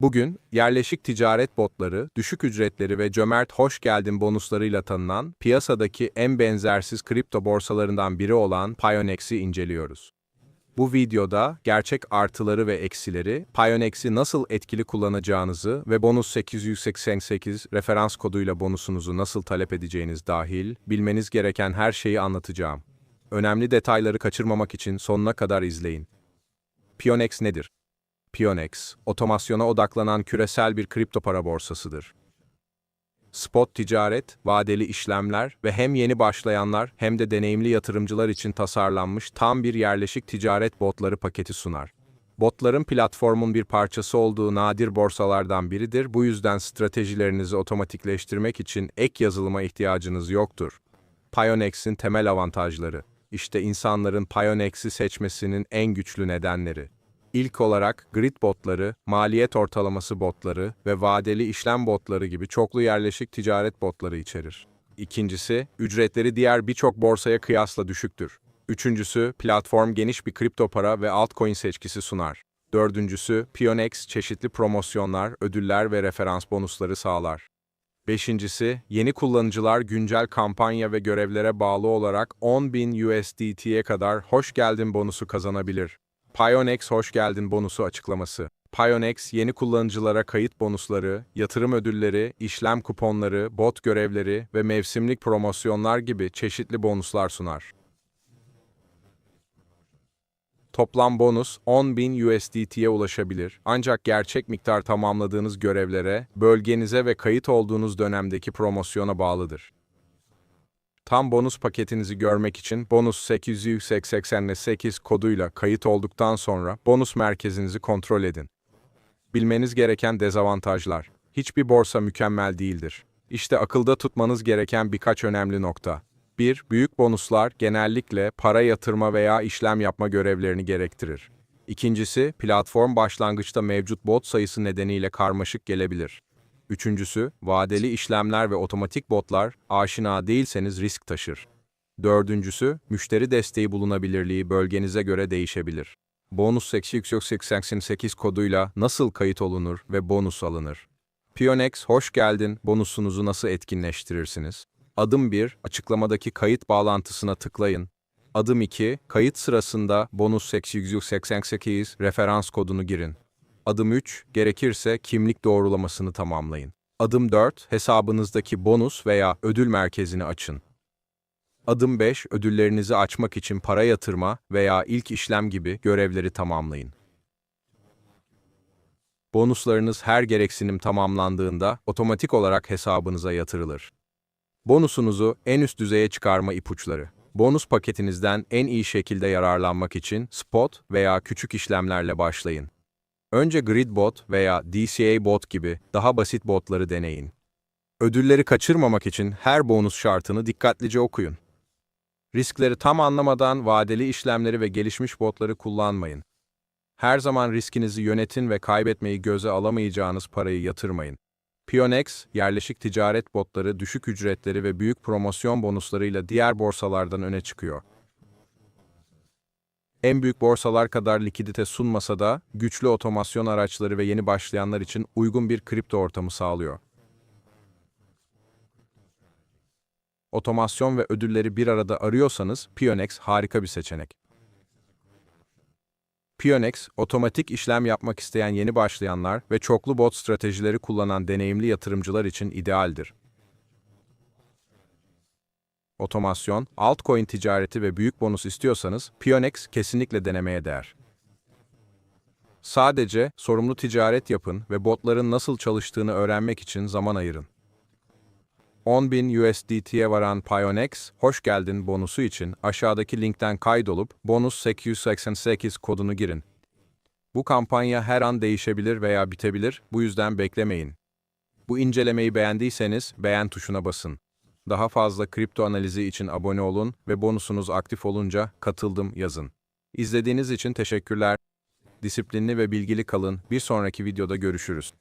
Bugün yerleşik ticaret botları, düşük ücretleri ve cömert hoş geldin bonuslarıyla tanınan piyasadaki en benzersiz kripto borsalarından biri olan Pionex'i inceliyoruz. Bu videoda gerçek artıları ve eksileri, Pionex'i nasıl etkili kullanacağınızı ve bonus 888 referans koduyla bonusunuzu nasıl talep edeceğiniz dahil bilmeniz gereken her şeyi anlatacağım. Önemli detayları kaçırmamak için sonuna kadar izleyin. Pionex nedir? Pionex, otomasyona odaklanan küresel bir kripto para borsasıdır. Spot ticaret, vadeli işlemler ve hem yeni başlayanlar hem de deneyimli yatırımcılar için tasarlanmış tam bir yerleşik ticaret botları paketi sunar. Botların platformun bir parçası olduğu nadir borsalardan biridir. Bu yüzden stratejilerinizi otomatikleştirmek için ek yazılıma ihtiyacınız yoktur. Pionex'in temel avantajları. İşte insanların Pionex'i seçmesinin en güçlü nedenleri. İlk olarak grid botları, maliyet ortalaması botları ve vadeli işlem botları gibi çoklu yerleşik ticaret botları içerir. İkincisi, ücretleri diğer birçok borsaya kıyasla düşüktür. Üçüncüsü, platform geniş bir kripto para ve altcoin seçkisi sunar. Dördüncüsü, Pionex çeşitli promosyonlar, ödüller ve referans bonusları sağlar. Beşincisi, yeni kullanıcılar güncel kampanya ve görevlere bağlı olarak 10.000 USDT'ye kadar hoş geldin bonusu kazanabilir. Pionex hoş geldin bonusu açıklaması. Pionex yeni kullanıcılara kayıt bonusları, yatırım ödülleri, işlem kuponları, bot görevleri ve mevsimlik promosyonlar gibi çeşitli bonuslar sunar. Toplam bonus 10.000 USDT'ye ulaşabilir. Ancak gerçek miktar tamamladığınız görevlere, bölgenize ve kayıt olduğunuz dönemdeki promosyona bağlıdır. Tam bonus paketinizi görmek için bonus 888 koduyla kayıt olduktan sonra bonus merkezinizi kontrol edin. Bilmeniz gereken dezavantajlar. Hiçbir borsa mükemmel değildir. İşte akılda tutmanız gereken birkaç önemli nokta. 1. Büyük bonuslar genellikle para yatırma veya işlem yapma görevlerini gerektirir. İkincisi, platform başlangıçta mevcut bot sayısı nedeniyle karmaşık gelebilir. Üçüncüsü, vadeli işlemler ve otomatik botlar aşina değilseniz risk taşır. Dördüncüsü, müşteri desteği bulunabilirliği bölgenize göre değişebilir. Bonus 888 koduyla nasıl kayıt olunur ve bonus alınır? Pionex hoş geldin bonusunuzu nasıl etkinleştirirsiniz? Adım 1, açıklamadaki kayıt bağlantısına tıklayın. Adım 2, kayıt sırasında bonus 888 referans kodunu girin. Adım 3, gerekirse kimlik doğrulamasını tamamlayın. Adım 4, hesabınızdaki bonus veya ödül merkezini açın. Adım 5, ödüllerinizi açmak için para yatırma veya ilk işlem gibi görevleri tamamlayın. Bonuslarınız her gereksinim tamamlandığında otomatik olarak hesabınıza yatırılır. Bonusunuzu en üst düzeye çıkarma ipuçları. Bonus paketinizden en iyi şekilde yararlanmak için spot veya küçük işlemlerle başlayın. Önce Gridbot veya DCA bot gibi daha basit botları deneyin. Ödülleri kaçırmamak için her bonus şartını dikkatlice okuyun. Riskleri tam anlamadan vadeli işlemleri ve gelişmiş botları kullanmayın. Her zaman riskinizi yönetin ve kaybetmeyi göze alamayacağınız parayı yatırmayın. Pionex, yerleşik ticaret botları düşük ücretleri ve büyük promosyon bonuslarıyla diğer borsalardan öne çıkıyor. En büyük borsalar kadar likidite sunmasa da güçlü otomasyon araçları ve yeni başlayanlar için uygun bir kripto ortamı sağlıyor. Otomasyon ve ödülleri bir arada arıyorsanız Pionex harika bir seçenek. Pionex, otomatik işlem yapmak isteyen yeni başlayanlar ve çoklu bot stratejileri kullanan deneyimli yatırımcılar için idealdir. Otomasyon, altcoin ticareti ve büyük bonus istiyorsanız Pionex kesinlikle denemeye değer. Sadece sorumlu ticaret yapın ve botların nasıl çalıştığını öğrenmek için zaman ayırın. 10.000 USDT'ye varan Pionex, hoş geldin bonusu için aşağıdaki linkten kaydolup bonus 888 kodunu girin. Bu kampanya her an değişebilir veya bitebilir, bu yüzden beklemeyin. Bu incelemeyi beğendiyseniz beğen tuşuna basın. Daha fazla kripto analizi için abone olun ve bonusunuz aktif olunca katıldım yazın. İzlediğiniz için teşekkürler. Disiplinli ve bilgili kalın. Bir sonraki videoda görüşürüz.